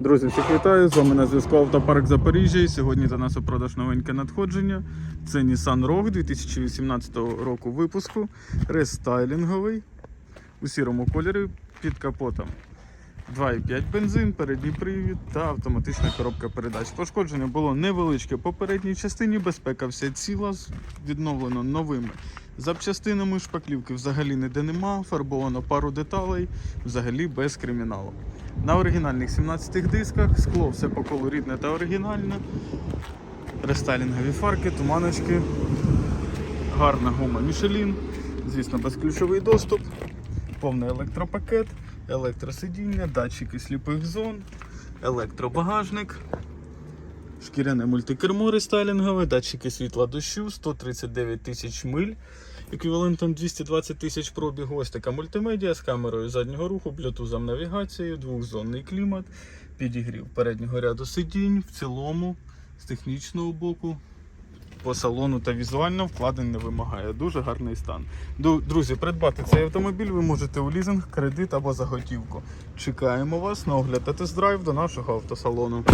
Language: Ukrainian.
Друзі, всіх вітаю! З вами на зв'язку Автопарк Запоріжжя. І сьогодні до нас у продаж новеньке надходження. Це Nissan Rogue 2018 року випуску, рестайлінговий у сірому кольорі під капотом. 2,5 бензин, передній привід та автоматична коробка передач. Пошкодження було невеличке по передній частині, безпека вся ціла, відновлено новими запчастинами. Шпаклівки взагалі ніде нема, фарбовано пару деталей, взагалі без криміналу. На оригінальних 17 дисках, скло все по колу рідне та оригінальне. Рестайлінгові фарки, туманочки, гарна гума Michelin, звісно, безключовий доступ, повний електропакет, електросидіння, датчики сліпих зон, електробагажник, шкіряне мультикермо рестайлінгове, датчики світла дощу, 139 тисяч миль, еквівалентом 220 тисяч пробігу. Ось така мультимедіа з камерою заднього руху, блютузом навігацією, двохзонний клімат, підігрів переднього ряду сидінь, в цілому з технічного боку. По салону та візуально вкладень не вимагає. Дуже гарний стан. Друзі, придбати цей автомобіль ви можете у лізинг, кредит або за готівку. Чекаємо вас на огляд та тест-драйв до нашого автосалону.